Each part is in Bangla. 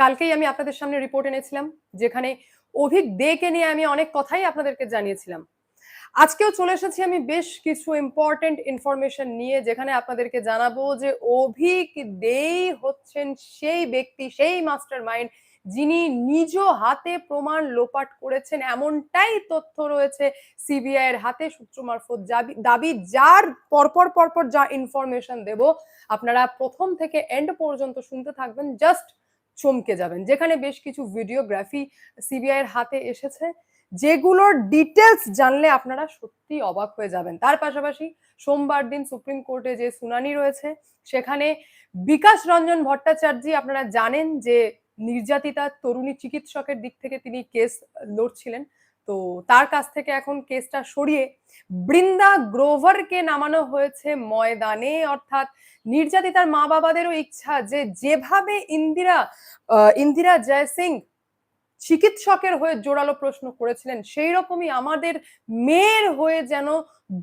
কালকেই আমি আপনাদের সামনে রিপোর্ট এনেছিলাম, যেখানে অভিক দেকে নিয়ে আমি অনেক কথাই আপনাদেরকে জানিয়েছিলাম। আজকেও চলে এসেছি আমি বেশ কিছু ইম্পর্টেন্ট ইনফরমেশন নিয়ে, যেখানে আপনাদেরকে জানাব যে অভিক দেই হচ্ছেন সেই ব্যক্তি, সেই মাস্টার মাইন্ড যিনি নিজ হাতে প্রমাণ লোপাট করেছেন। এমনটাই তথ্য রয়েছে সিবিআই এর হাতে, সূত্র মারফত দাবি যার পরপর পরপর যা ইনফরমেশন দেব, আপনারা প্রথম থেকে এন্ড পর্যন্ত শুনতে থাকবেন। জাস্ট চমকে যাবেন। যেখানে বেশ কিছু ভিডিওগ্রাফি সিবিআই এর হাতে এসেছে। যেগুলোর ডিটেলস জানলে আপনারা সত্যি অবাক হয়ে যাবেন। তার পাশাপাশি সোমবার দিন সুপ্রিম কোর্টে যে শুনানি রয়েছে, সেখানে বিকাশ রঞ্জন ভট্টাচার্য আপনারা জানেন যে নির্যাতিতা তরুণী চিকিৎসকের দিক থেকে তিনি কেস লড়ছিলেন। তো তার কাছ থেকে এখন কেসটা সরিয়ে বৃন্দা গ্রোভারকে নামানো হয়েছে ময়দানে। অর্থাৎ নির্যাতিতার মা বাবাদেরও ইচ্ছা যে যেভাবে ইন্দিরা ইন্দিরা জয় সিং চিকিৎসকের হয়ে জোরালো প্রশ্ন করেছিলেন সেই রকমই আমাদের মেয়ের হয়ে যেন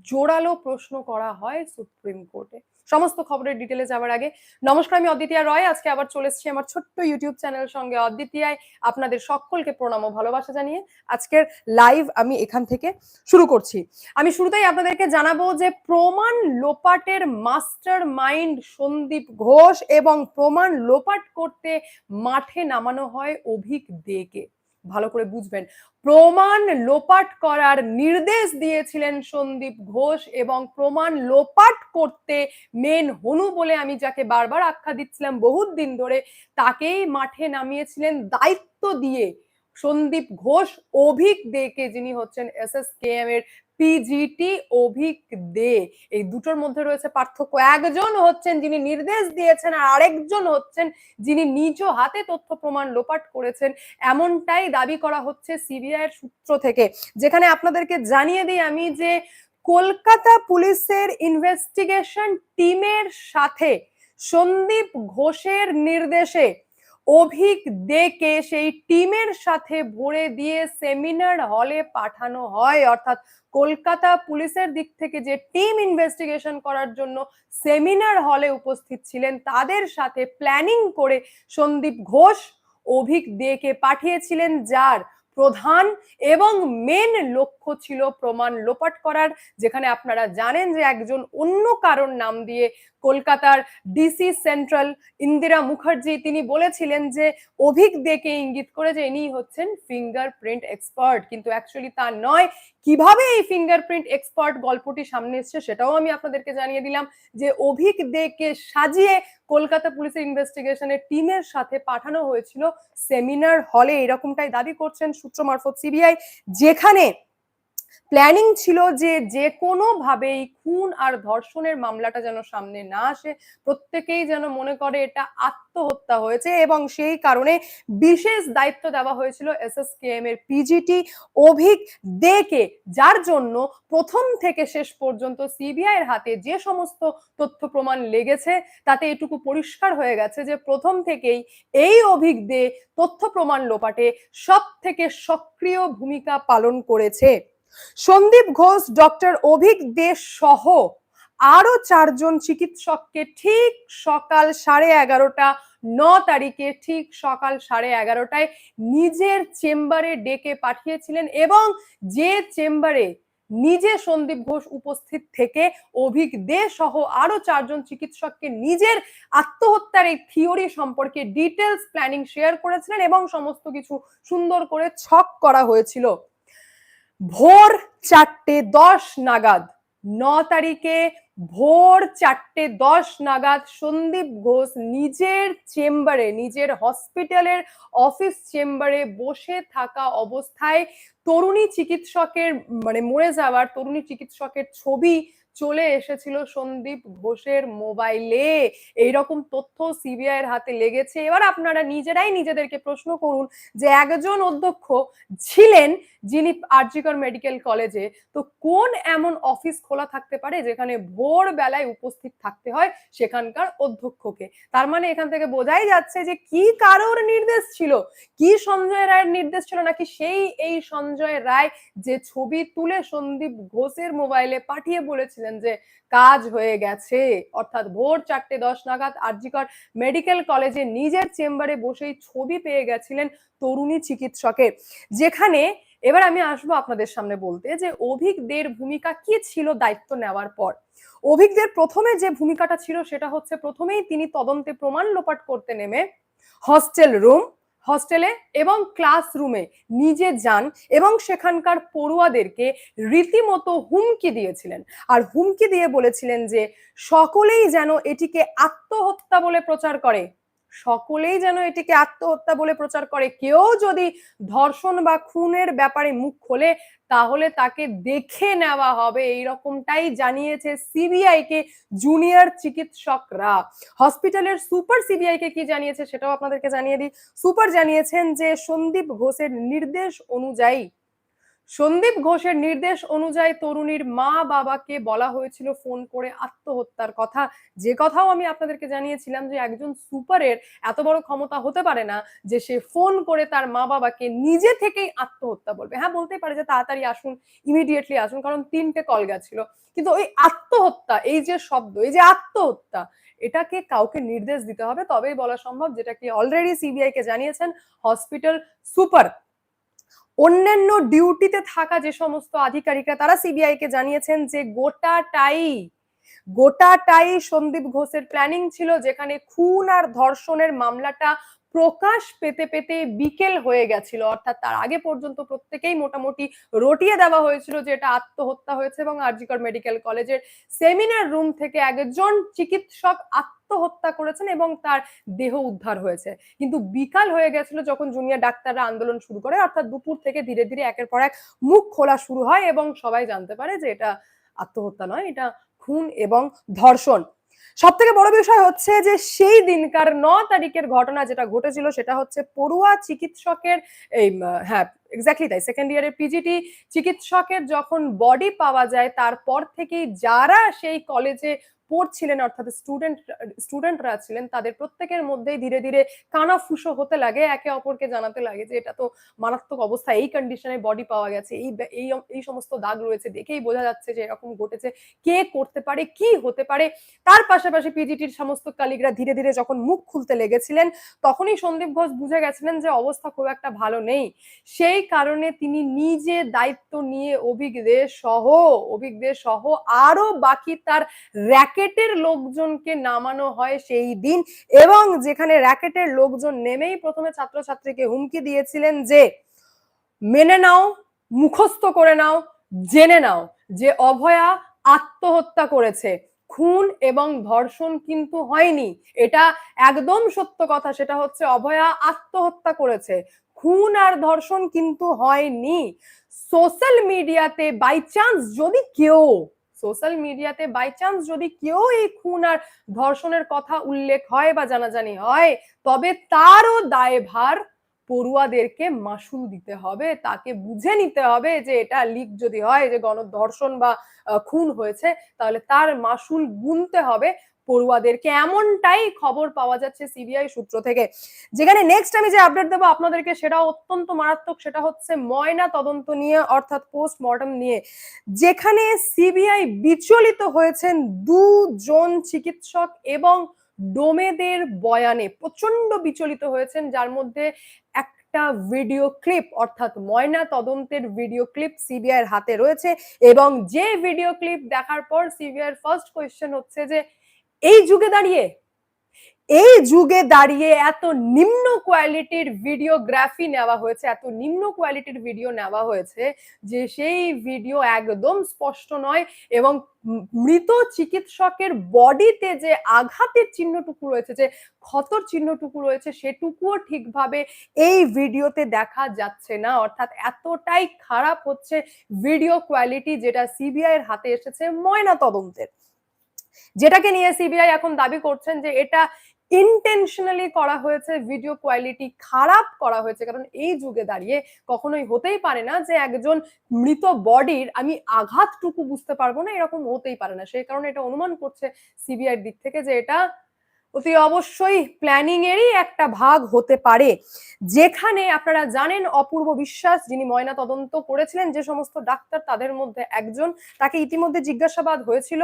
জোরালো প্রশ্ন করা হয় সুপ্রিম কোর্টে। সমস্ত খবরের ডিটেলে যাওয়ার আগে নমস্কার, আমি অদ্বিতীয়া রয়। আজকে আবার চলে এসেছি আমার ছোট্ট ইউটিউব চ্যানেল সঙ্গে। অদ্বিতীয়ায় আপনাদের সকলকে প্রণাম ও ভালোবাসা জানিয়ে আজকের লাইভ আমি এখান থেকে শুরু করছি। আমি শুরুতেই আপনাদেরকে জানাব যে প্রমাণ লোপাটের মাস্টার মাইন্ড সন্দীপ ঘোষ এবং প্রমাণ লোপাট করতে মাঠে নামানো হয় অভিক দেকে। ভালো করে বুঝবেন। প্রমাণ লোপাট করার নির্দেশ দিয়েছিলেন সন্দীপ ঘোষ এবং প্রমাণ লোপাট করতে মেন হনু বলে আমি যাকে বারবার আখ্যা দিচ্ছিলাম বহুত দিন ধরে, তাকেই মাঠে নামিয়েছিলেন দায়িত্ব দিয়ে সন্দীপ ঘোষ, অভিক দেকে যিনি হচ্ছেন এস এস কে এম এর পিজিটি অভিক দে। এই দুটোর মধ্যে রয়েছে পার্থক্য। একজন হচ্ছেন যিনি নির্দেশ দিয়েছেন আর আরেকজন হচ্ছেন যিনি নিজ হাতে তথ্য প্রমাণ লোপাট করেছেন। এমনটাই দাবি করা হচ্ছে সিবিআই সূত্র থেকে। যেখানে আপনাদেরকে জানিয়ে দিই আমি যে কলকাতা পুলিশের ইনভেস্টিগেশন টিমের সাথে সন্দীপ ঘোষের নির্দেশে অভিক দেকে সেই টিমের সাথে ভরে দিয়ে সেমিনার হলে পাঠানো হয়। অর্থাৎ কলকাতা পুলিশের দিক থেকে যে টিম ইনভেস্টিগেশন করার জন্য সেমিনার হলে উপস্থিত ছিলেন, তাদের সাথে প্ল্যানিং করে সন্দীপ ঘোষ, অভিক দেকে পাঠিয়েছিলেন, যার প্রধান এবং মেন লক্ষ্য ছিল প্রমাণ লোপাট করার, যেখানে আপনারা জানেন যে একজন অন্য কারণ নাম দিয়ে কলকাতার ডিসি সেন্ট্রাল ইন্দিরা মুখার্জি, তিনি বলেছিলেন যে অভিক দেকে ইঙ্গিত করে যে ইনি হচ্ছেন ফিঙ্গারপ্রিন্ট এক্সপার্ট কিন্তু অ্যাকচুয়ালি তা নয়। কীভাবে এই ফিঙ্গারপ্রিন্ট এক্সপার্ট গল্পটি সামনে এসছে সেটাও আমি আপনাদেরকে জানিয়ে দিলাম যে অভিক দেকে সাজিয়ে কলকাতা পুলিশের ইনভেস্টিগেশনের টিমের সাথে পাঠানো হয়েছিল সেমিনার হলে এরকমটাই দাবি করছেন সূত্র মারফত সিবিআই যেখানে প্ল্যানিং ছিল যে যে কোনো ভাবেই খুন আর ধর্ষণের মামলাটা যেন সামনে না আসে, প্রত্যেকেই যেন মনে করে এটা আত্মহত্যা হয়েছে এবং সেই কারণে বিশেষ দায়িত্ব দেওয়া হয়েছিল এসএসকেএম এর পিজিটি অভিক দেকে, যার জন্য প্রথম থেকে শেষ পর্যন্ত সিবিআই এর হাতে যে সমস্ত তথ্য প্রমাণ লেগেছে, তাতে এটুকু পরিষ্কার হয়ে গেছে যে প্রথম থেকেই এই অভিক দে তথ্য প্রমাণ লোপাটে সব থেকে সক্রিয় ভূমিকা পালন করেছে। সন্দীপ ঘোষ, ডক্টর অভিক দে সহ আরও চারজন চিকিৎসককে ঠিক সকাল সাড়ে এগারোটা, ন তারিখে ঠিক সকাল সাড়ে এগারোটায় নিজের চেম্বারে ডেকে পাঠিয়েছিলেন এবং যে চেম্বারে নিজে সন্দীপ ঘোষ উপস্থিত থেকে অভিক দে সহ আরও চারজন চিকিৎসককে নিজের আত্মহত্যার এই থিওরি সম্পর্কে ডিটেলস প্ল্যানিং শেয়ার করেছিলেন এবং সমস্ত কিছু সুন্দর করে ছক করা হয়েছিল। ভোর চারটে দশ নাগাদ। ন তারিখে ভোর চারটে দশ নাগাদ সন্দীপ ঘোষ নিজের চেম্বারে, নিজের হসপিটালের অফিস চেম্বারে বসে থাকা অবস্থায় তরুণী চিকিৎসকের মানে মরে যাওয়ার তরুণী চিকিৎসকের ছবি চলে এসেছিল সন্দীপ ঘোষের মোবাইলে। এইরকম তথ্য সিবিআই এর হাতে লেগেছে। এবার আপনারা নিজেরাই নিজেদেরকে প্রশ্ন করুন যে একজন অধ্যক্ষ ছিলেন যিনি আরজিকর মেডিকেল কলেজে, তো কোন এমন অফিস খোলা থাকতে পারে যেখানে ভোর বেলায় উপস্থিত থাকতে হয় সেখানকার অধ্যক্ষকে? তার মানে এখান থেকে বোঝাই যাচ্ছে যে কি কারোর নির্দেশ ছিল? কি সঞ্জয় রায়ের নির্দেশ ছিল? নাকি সেই এই সঞ্জয় রায় যে ছবি তুলে সন্দীপ ঘোষের মোবাইলে পাঠিয়ে বলেছিলেন বলেছিলেন যে কাজ হয়ে গেছে। অর্থাৎ ভোর চারটে দশ নাগাদ আরজিকর মেডিকেল কলেজে নিজের চেম্বারে বসেই ছবি পেয়ে গেছিলেন তরুণী চিকিৎসকের। যেখানে এবার আমি আসব আপনাদের সামনে বলতে যে অভিজ্ঞদের ভূমিকা কি ছিল দায়িত্ব নেওয়ার পর। অভিজ্ঞদের প্রথমে যে ভূমিকাটা ছিল সেটা হচ্ছে প্রথমেই তিনি তদন্তে প্রমাণ লোপাট করতে নেমে হস্টেল রুম হস্টেলে এবং ক্লাসরুমে নিজে যান এবং সেখানকার পড়ুয়াদেরকে রীতিমতো হুমকি দিয়েছিলেন। আর হুমকি দিয়ে বলেছিলেন যে, সকলেই যেন এটিকে আত্মহত্যা বলে প্রচার করে। সকলেই যেন এটিকে আত্মহত্যা বলে প্রচার করে। কেউ যদি ধর্ষণ বা খুনের ব্যাপারে মুখ খোলে, তাহলে তাকে দেখে নেওয়া হবে। এই রকমটাই জানিয়েছে সিবিআই কে জুনিয়র চিকিৎসকরা। হসপিটালের সুপার সিবিআই কে কি জানিয়েছে সেটাও আপনাদেরকে জানিয়ে দিই। সুপার জানিয়েছেন যে সন্দীপ ঘোষের নির্দেশ অনুযায়ী সন্দীপ ঘোষের নির্দেশ অনুযায়ী তরুণীর মা বাবাকে বলা হয়েছিল ফোন করে আত্মহত্যার কথা। যে কথাও আমি আপনাদেরকে জানিয়েছিলাম যে একজন সুপারের এত বড় ক্ষমতা হতে পারে না যে সে ফোন করে তার মা বাবাকে নিজে থেকেই আত্মহত্যা বলবে। হ্যাঁ বলতেই পারে যে তাড়াতাড়ি আসুন ইমিডিয়েটলি আসুন, কারণ তিনটে কল গেছিল। কিন্তু ওই আত্মহত্যা, এই যে শব্দ, এই যে আত্মহত্যা, এটাকে কাউকে নির্দেশ দিতে হবে, তবেই বলা সম্ভব, যেটা কি অলরেডি সিবিআই কে জানিয়েছেন হসপিটাল সুপার অন্যান্য ডিউটিতে থাকা যে সমস্ত আধিকারিকরা তারা সিবিআই কে জানিয়েছেন যে গোটাটাই গোটাটাই সন্দীপ ঘোষের প্ল্যানিং ছিল, যেখানে খুন আর ধর্ষণের মামলাটা প্রকাশ পেতে পেতে বিকেল হয়ে গেছিল। অর্থাৎ তার আগে পর্যন্ত প্রত্যেকেই মোটামুটি রটিয়ে দেওয়া হয়েছিল যে এটা আত্মহত্যা হয়েছে এবং আরজিকর মেডিকেল কলেজের সেমিনার রুম থেকে একজন চিকিৎসক আত্মহত্যা করেছেন এবং তার দেহ উদ্ধার হয়েছে। কিন্তু বিকাল হয়ে গেছিল যখন জুনিয়র ডাক্তাররা আন্দোলন শুরু করে, অর্থাৎ দুপুর থেকে ধীরে ধীরে একের পর এক মুখ খোলা শুরু হয় এবং সবাই জানতে পারে যে এটা আত্মহত্যা নয়, এটা খুন এবং ধর্ষণ। সব থেকে বড় বিষয় হচ্ছে যে সেই দিনকার ন তারিখের ঘটনা যেটা ঘটেছিল সেটা হচ্ছে পড়ুয়া চিকিৎসকের এই হ্যাঁ এক্স্যাক্টলি তাই সেকেন্ড ইয়ারের পিজিটি চিকিৎসকের যখন বডি পাওয়া যায়, তারপর থেকেই যারা সেই কলেজে পড়ছিলেন অর্থাৎ স্টুডেন্ট স্টুডেন্টরা ছিলেন, তাদের প্রত্যেকের মধ্যেই ধীরে ধীরে কানাফুসো হতে লাগে, একে অপরকে জানাতে লাগে যে এটা তো মারাত্মক অবস্থা, এই কন্ডিশনে বডি পাওয়া গেছে, এই এই এই সমস্ত দাগ রয়েছে, দেখেই বোঝা যাচ্ছে যে এরকম ঘটেছে, কে করতে পারে, কি হতে পারে। তার পাশাপাশি পিজিটির সমস্ত কালিগরা ধীরে ধীরে যখন মুখ খুলতে লেগেছিলেন, তখনই সন্দীপ ঘোষ বুঝে গেছিলেন যে অবস্থা খুব একটা ভালো নেই। সেই কারণে তিনি নিজে দায়িত্ব নিয়ে অভিজ্ঞদের সহ অভিজ্ঞদের সহ আরও বাকি তার র্যাকেটের লোকজনকে নামানো হয় সেই দিন এবং যেখানে র্যাকেটের লোকজন নেমেই প্রথমে ছাত্রছাত্রীকে হুমকি দিয়েছিলেন যে, মেনে নাও, মুখস্থ করে নাও, জেনে নাও যে অভয়া আত্মহত্যা করেছে। খুন এবং ধর্ষণ কিন্তু হয়নি। এটা একদম সত্য কথা। সেটা হচ্ছে অভয়া আত্মহত্যা করেছে। খুন আর ধর্ষণ কিন্তু হয়নি। সোশ্যাল মিডিয়াতে বাই চান্স যদি কেউ সোশ্যাল মিডিয়াতে বাই চান্স যদি কেউ এই খুন আর ধর্ষণের কথা উল্লেখ হয় বা জানাজানি হয়, তবে তারও দায়ভার পড়ুয়াদেরকে মাসুল দিতে হবে। তাকে বুঝে নিতে হবে যে এটা লিক যদি হয়, যে গণধর্ষণ বা খুন হয়েছে, তাহলে তার মাসুল গুনতে হবে। পড়ুয়াদেরকে এমনটাই খবর পাওয়া যাচ্ছে সিবিআই সূত্র থেকে। যেখানে নেক্সট আমি যে আপডেট দেবো আপনাদেরকে সেটা অত্যন্ত মারাত্মক, সেটা হচ্ছে ময়না তদন্ত নিয়ে, অর্থাৎ পোস্টমর্টম নিয়ে। যেখানে সিবিআই বিচলিত হয়েছেন দুজন চিকিৎসক এবং ডোমেদের বয়ানে। প্রচণ্ড বিচলিত হয়েছেন, যার মধ্যে একটা ভিডিও ক্লিপ অর্থাৎ ময়না তদন্তের ভিডিও ক্লিপ সিবিআই এর হাতে রয়েছে এবং যে ভিডিও ক্লিপ দেখার পর সিবিআই ফার্স্ট কোয়েশ্চেন হচ্ছে যে এই যুগে দাঁড়িয়ে, এই যুগে দাঁড়িয়ে এত নিম্ন কোয়ালিটির ভিডিওগ্রাফি নেওয়া হয়েছে, এত নিম্ন কোয়ালিটির ভিডিও নেওয়া হয়েছে যে সেই ভিডিও একদম স্পষ্ট নয় এবং মৃত চিকিৎসকের বডিতে যে আঘাতের চিহ্নটুকু রয়েছে, যে ক্ষতর চিহ্নটুকু রয়েছে, সেটুকুও ঠিকভাবে এই ভিডিওতে দেখা যাচ্ছে না। অর্থাৎ এতটাই খারাপ হচ্ছে ভিডিও কোয়ালিটি যেটা সিবিআই এর হাতে এসেছে ময়না তদন্তের যেটাকে নিয়ে সিবিআই এখন দাবি করছেন যে এটা ইন্টেনশনালি করা হয়েছে ভিডিও কোয়ালিটি খারাপ করা হয়েছে। কারণ এই যুগে দাঁড়িয়ে কখনোই হতেই পারে না যে একজন মৃত বডির আমি আঘাতটুকু বুঝতে পারব না, এরকম হতেই পারে না। সেই কারণে এটা অনুমান করছে সিবিআই দিক থেকে যে এটা অতি অবশ্যই প্ল্যানিং এরই একটা ভাগ হতে পারে। যেখানে আপনারা জানেন অপূর্ব বিশ্বাস, যিনি ময়না তদন্ত করেছিলেন, যে সমস্ত ডাক্তার তাদের মধ্যে একজন, তাকে ইতিমধ্যে জিজ্ঞাসাবাদ হয়েছিল।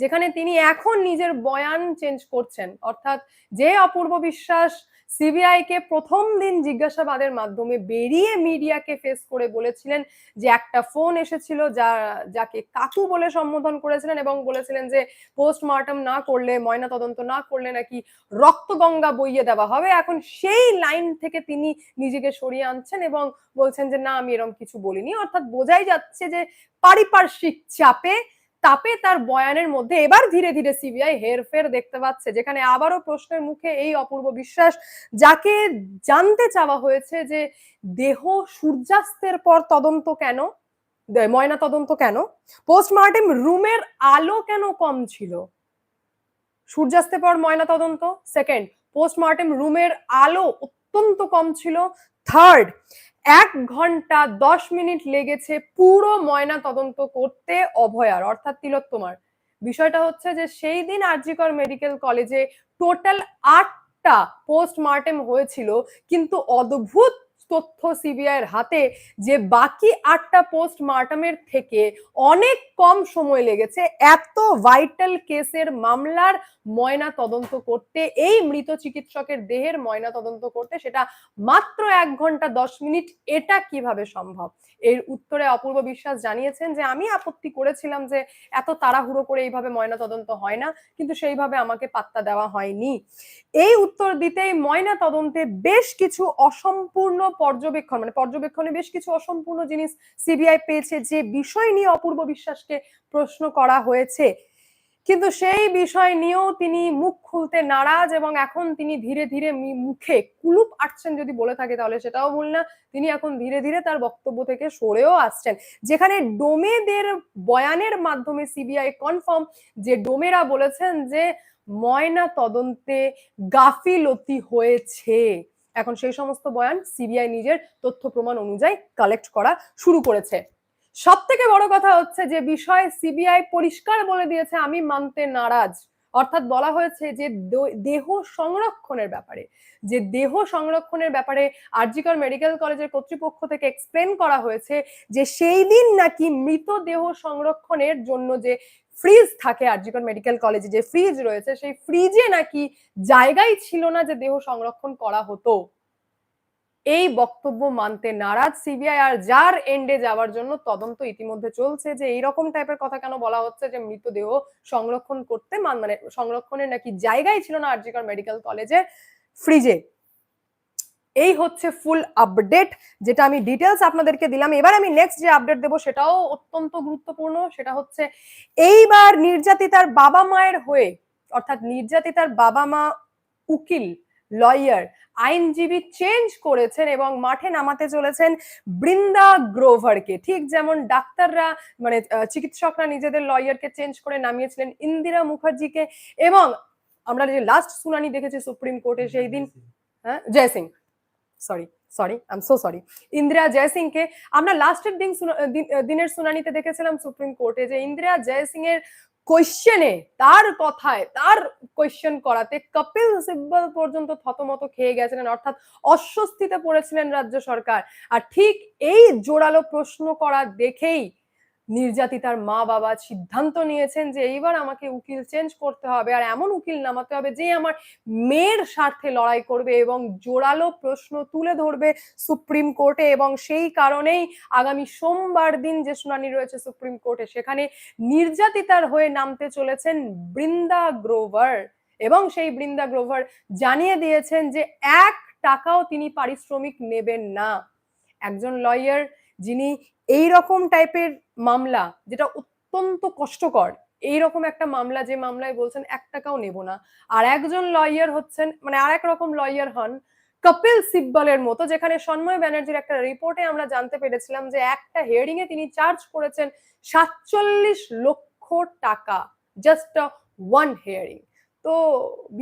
যেখানে তিনি এখন নিজের বয়ান চেঞ্জ করছেন। অর্থাৎ যে অপূর্ব বিশ্বাস সিবিআই কে প্রথম দিন জিজ্ঞাসাবাদের মাধ্যমে বেরিয়ে মিডিয়াকে ফেস করে বলেছিলেন যে একটা ফোন এসেছিল যা, যাকে কাকু বলে সম্বোধন করেছিলেন এবং বলেছিলেন যে পোস্টমর্টম না করলে ময়না তদন্ত না করলে নাকি রক্তগঙ্গা বইয়ে দেওয়া হবে। এখন সেই লাইন থেকে তিনি নিজেকে সরিয়ে আনছেন এবং বলছেন যে না, আমি এরকম কিছু বলিনি। অর্থাৎ বোঝাই যাচ্ছে যে পারিপার্শ্বিক চাপে তাপে তার বয়ানের মধ্যে এবার ধীরে ধীরে সিবিআই হেরফের দেখতে পাচ্ছে, যেখানে আবারও প্রশ্নের মুখে এই অপূর্ব বিশ্বাস, যাকে জানতে চাওয়া হয়েছে যে দেহ সূর্যাস্তের পর তদন্ত কেন? ময়না তদন্ত কেন? পোস্টমর্টেম রুমের আলো কেন কম ছিল? সূর্যাস্তের পর ময়না তদন্ত, সেকেন্ড, পোস্টমর্টেম রুমের আলো অত্যন্ত কম ছিল, থার্ড এক ঘণ্টা দশ মিনিট লেগেছে পুরো ময়না তদন্ত করতে অভয়ার, অর্থাৎ তিলোত্তমার। বিষয়টা হচ্ছে যে সেই দিন আরজিকর মেডিকেল কলেজে টোটাল আটটা পোস্টমার্টেম হয়েছিল, কিন্তু অদ্ভুত তথ্য সিবিআই এর হাতে যে বাকি আটটা পোস্টমর্টমের থেকে অনেক কম সময় লেগেছে, এত ভাইটাল কেসের মামলার ময়না তদন্ত করতে, এই মৃত চিকিৎসকের দেহের ময়না তদন্ত করতে সেটা মাত্র এক ঘণ্টা দশ মিনিট, এটা কীভাবে সম্ভব? এর উত্তরে অপূর্ব বিশ্বাস জানিয়েছেন যে, আমি আপত্তি করেছিলাম যে এত তাড়াহুড়ো করে এইভাবে ময়না তদন্ত হয় না, কিন্তু সেইভাবে আমাকে পাত্তা দেওয়া হয়নি। এই উত্তর দিতেই ময়না তদন্তে বেশ কিছু অসম্পূর্ণ পর্যবেক্ষণ মানে পর্যবেক্ষণে বেশ কিছু অসম্পূর্ণ জিনিস সিবিআই পেয়েছে যে বিষয় নিয়ে অপূর্ব বিশ্বাসকে প্রশ্ন করা হয়েছে। কিন্তু সেই বিষয় নিয়েও তিনি মুখ খুলতে নারাজ এবং এখন তিনি ধীরে ধীরে মুখে কুলুপ আটছেন যদি বলে থাকে তাহলে সেটাও ভুল না। তিনি এখন ধীরে ধীরে তার বক্তব্য থেকে সরেও আসছেন। যেখানে ডোমেদের বয়ানের মাধ্যমে সিবিআই কনফার্ম যে ডোমেরা বলেছেন যে ময়না তদন্তে গাফিলতি হয়েছে। এখন সেই সমস্ত বয়ান সিবিআই নিজের তথ্য প্রমাণ অনুযায়ী কালেক্ট করা শুরু করেছে। সব থেকে বড় কথা হচ্ছে যে বিষয় সিবিআই পরিষ্কার বলে দিয়েছে, আমি মানতে নারাজ। অর্থাৎ বলা হয়েছে যে দেহ সংরক্ষণের ব্যাপারে। যে দেহ সংরক্ষণের ব্যাপারে আরজিকর মেডিকেল কলেজের কর্তৃপক্ষ থেকে এক্সপ্লেন করা হয়েছে যে সেই দিন নাকি মৃতদেহ সংরক্ষণের জন্য যে ফ্রিজ থাকে আরজিকর মেডিকেল কলেজে যে ফ্রিজ রয়েছে, সেই ফ্রিজে নাকি জায়গাই ছিল না যে দেহ সংরক্ষণ করা হতো। এই বক্তব্য মানতে নারাজ সিবিআই আর যার এন্ডে যাওয়ার জন্য তদন্ত ইতিমধ্যে চলছে যে এইরকম টাইপের কথা কেন বলা হচ্ছে যে মৃতদেহ সংরক্ষণ করতে মান সংরক্ষণের নাকি জায়গাই ছিল না আরজিকর মেডিকেল কলেজের ফ্রিজে এই হচ্ছে ফুল আপডেট যেটা আমি ডিটেলস আপনাদেরকে দিলাম। এবার আমি নেক্সট যে আপডেট দেবো সেটাও অত্যন্ত গুরুত্বপূর্ণ সেটা হচ্ছে এইবার নির্যাতিতার বাবা মায়ের হয়ে অর্থাৎ নির্যাতিতার বাবা মা উকিল লয়ার আইনজীবী চেঞ্জ করেছেন এবং মাঠে নামাতে চলেছেন বৃন্দা গ্রোভারকে। ঠিক যেমন ডাক্তাররা মানে চিকিৎসকরা নিজেদের লয়ারকে চেঞ্জ করে নামিয়েছিলেন ইন্দিরা মুখার্জিকে এবং আমরা যে লাস্ট শুনানি দেখেছি সুপ্রিম কোর্টে সেই দিন হ্যাঁ Jay Singh. Sorry sorry I am so sorry Indira জয়সিংকে আমরা লাস্টের দিন দিনের শুনানিতে দেখেছিলাম সুপ্রিম কোর্টে যে ইন্দিরা জয়সিং এর কোয়েশ্চেনে তার কথায়, তার কোয়েশ্চেন করাতে কপিল সিব্বল পর্যন্ত থতমত খেয়ে গেছিলেন, অর্থাৎ অস্বস্তিতে পড়েছিলেন রাজ্য সরকার। আর ঠিক এই জোরালো প্রশ্ন করা দেখেই নির্যাতিতার মা বাবা সিদ্ধান্ত নিয়েছেন যে এইবার আমাকে উকিল চেঞ্জ করতে হবে আর এমন উকিল নামাতে হবে যে আমার মেয়ের স্বার্থে লড়াই করবে এবং জোরালো প্রশ্ন তুলে ধরবে সুপ্রিম কোর্টে এবং সেই কারণেই আগামী সোমবার দিন যে শুনানি রয়েছে সুপ্রিম কোর্টে সেখানে নির্যাতিতার হয়ে নামতে চলেছেন বৃন্দা গ্রোভার এবং সেই বৃন্দা গ্রোভার জানিয়ে দিয়েছেন যে এক টাকাও তিনি পারিশ্রমিক নেবেন না। একজন লয়ার যিনি এই রকম টাইপের মামলা, যেটা অত্যন্ত কষ্টকর এই রকম একটা মামলা, যে মামলায় বলছেন, এক টাকাও নেব না। আর একজন লয়ার হচ্ছেন মানে আর এক রকম লয়ার হন, কপিল সিব্বলের মতো, যেখানে সন্ময় ব্যানার্জির একটা রিপোর্টে আমরা জানতে পেরেছিলাম যে একটা হিয়ারিং এ তিনি চার্জ করেছেন সাতচল্লিশ লক্ষ টাকা জাস্ট ওয়ান হিয়ারিং তো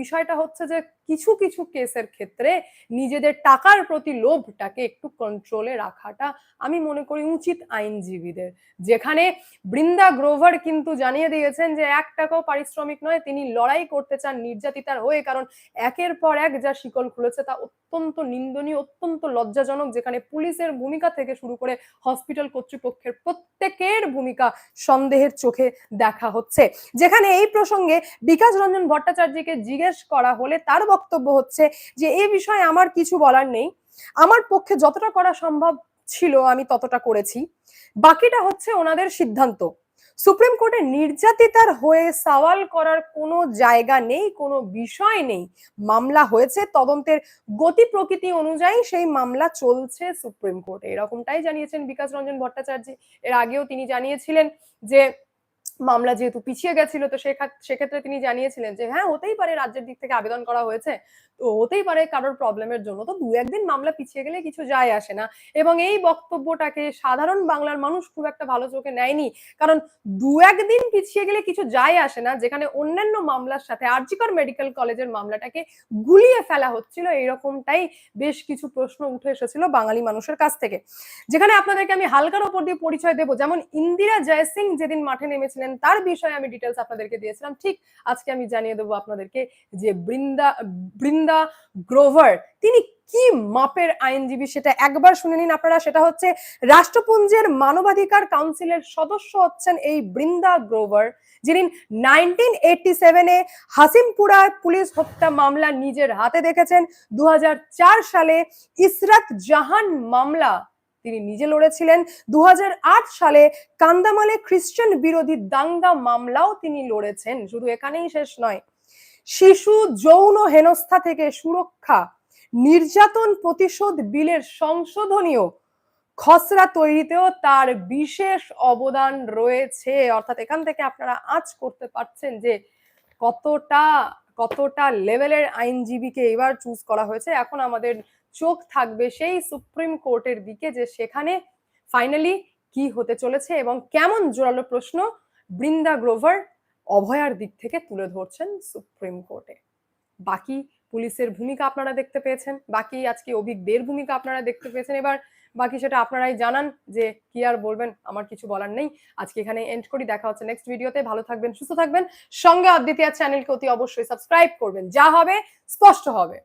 বিষয়টা হচ্ছে যে কিছু কিছু কেসের ক্ষেত্রে নিজেদের টাকার প্রতি লোভটাকে একটু কন্ট্রোলে রাখাটা আমি মনে করি উচিত আইনজীবীদের। যেখানে বৃন্দা গ্রোভার কিন্তু জানিয়ে দিয়েছেন যে এক টাকাও পারিশ্রমিক নয়, তিনি লড়াই করতে চান নির্যাতিতার হয়ে, কারণ একের পর এক যা শিকল খুলেছে তা অত্যন্ত নিন্দনীয়, অত্যন্ত লজ্জাজনক, যেখানে পুলিশের ভূমিকা থেকে শুরু করে হসপিটাল কর্তৃপক্ষের প্রত্যেকের ভূমিকা সন্দেহের চোখে দেখা হচ্ছে। যেখানে এই প্রসঙ্গে বিকাশ রঞ্জন ভট্টাচার্যকে জিজ্ঞেস করা হলে তার হচ্ছে যে এই বিষয়ে আমার কিছু বলার নেই। আমার পক্ষে যতটা করা সম্ভব ছিল, আমি ততটা করেছি। বাকিটা হচ্ছে ওনাদের সিদ্ধান্ত। সুপ্রিম কোর্টে নির্যাতিতার হয়ে সওয়াল করার কোনো জায়গা নেই, কোনো বিষয় নেই। মামলা হয়েছে, তদন্তের গতি প্রকৃতি অনুযায়ী সেই মামলা চলছে সুপ্রিম কোর্টে। এরকমটাই জানিয়েছেন বিকাশ রঞ্জন ভট্টাচার্য। এর আগেও তিনি জানিয়েছিলেন যে মামলা যেহেতু পিছিয়ে গেছিল, তো সেক্ষা- সেক্ষেত্রে তিনি জানিয়েছিলেন যে হ্যাঁ হতেই পারে রাজ্যের দিক থেকে আবেদন করা হয়েছে। তো হতেই পারে কারোর প্রবলেমের জন্য। তো দু একদিন মামলা পিছিয়ে গেলে কিছু যায় আসে না। এবং এই বক্তব্যটাকে সাধারণ বাংলার মানুষ খুব একটা ভালো চোখে নেয়নি। কারণ দু একদিন পিছিয়ে গেলে কিছু যায় আসে না, যেখানে অন্যান্য মামলার সাথে আরজিকর মেডিকেল কলেজের মামলাটাকে গুলিয়ে ফেলা হচ্ছিল, এইরকমটাই বেশ কিছু প্রশ্ন উঠে এসেছিল বাঙালি মানুষের কাছ থেকে। যেখানে আপনাদেরকে আমি হালকার ওপর দিয়ে পরিচয় দেবো। যেমন ইন্দিরা জয়সিং যেদিন মাঠে নেমেছিলেন তার বিষয়ে আমি ডিটেলস আপনাদেরকে দিয়েছিলাম। ঠিক আজকে আমি জানিয়ে দেবো আপনাদেরকে যে বৃন্দা বৃন্দা গ্রোভার, তিনি কি মাপের আইনজীবী সেটা একবার শুনে নিন আপনারা। সেটা হচ্ছে রাষ্ট্রপুঞ্জের মানবাধিকার কাউন্সিলের সদস্য হচ্ছেন এই বৃন্দা গ্রোভার, যিনি নাইনটিন এইটটি সেভেনে হাসিমপুরা পুলিশ হত্যা মামলা নিজের হাতে দেখেছেন। দু হাজার চার সালে ইসরাত জাহান মামলা তিনি নিজে লড়েছিলেন। দু হাজার আট সালে কান্দামালে খ্রিস্টান বিরোধী দাঙ্গা মামলাও তিনি লড়েছেন। শুধু এখানেই শেষ নয়, শিশু যৌন হেনস্থা থেকে সুরক্ষা, নির্যাতন প্রতিশোধ বিলের সংশোধনীয় খসড়া তৈরিতেও তার বিশেষ অবদান রয়েছে। অর্থাৎ এখান থেকে আপনারা আঁচ করতে পারছেন যে কতটা কতটা লেভেলের আইনজীবীকে এবার চুজ করা হয়েছে। এখন আমাদের চোখ থাকবে সেই সুপ্রিম কোর্টের দিকে যে সেখানে ফাইনালি কি হতে চলেছে এবং কেমন জোরালো প্রশ্ন বৃন্দা গ্রোভার অভয়ার দিক থেকে তুলে ধরছেন সুপ্রিম কোর্টে। বাকি পুলিশের ভূমিকা আপনারা দেখতে পেয়েছেন, বাকি আজকে অভিজ্ঞদের ভূমিকা আপনারা দেখতে পেয়েছেন। এবার বাকি সেটা আপনারাই জানান যে কি আর বলবেন, আমার কিছু বলার নেই। আজকে এখানে এন্ড করি, দেখা হচ্ছে নেক্সট ভিডিওতে ভালো থাকবেন, সুস্থ থাকবেন। সঙ্গে অদ্বিতীয় চ্যানেলকে অতি অবশ্যই সাবস্ক্রাইব করবেন। যা হবে, স্পষ্ট হবে।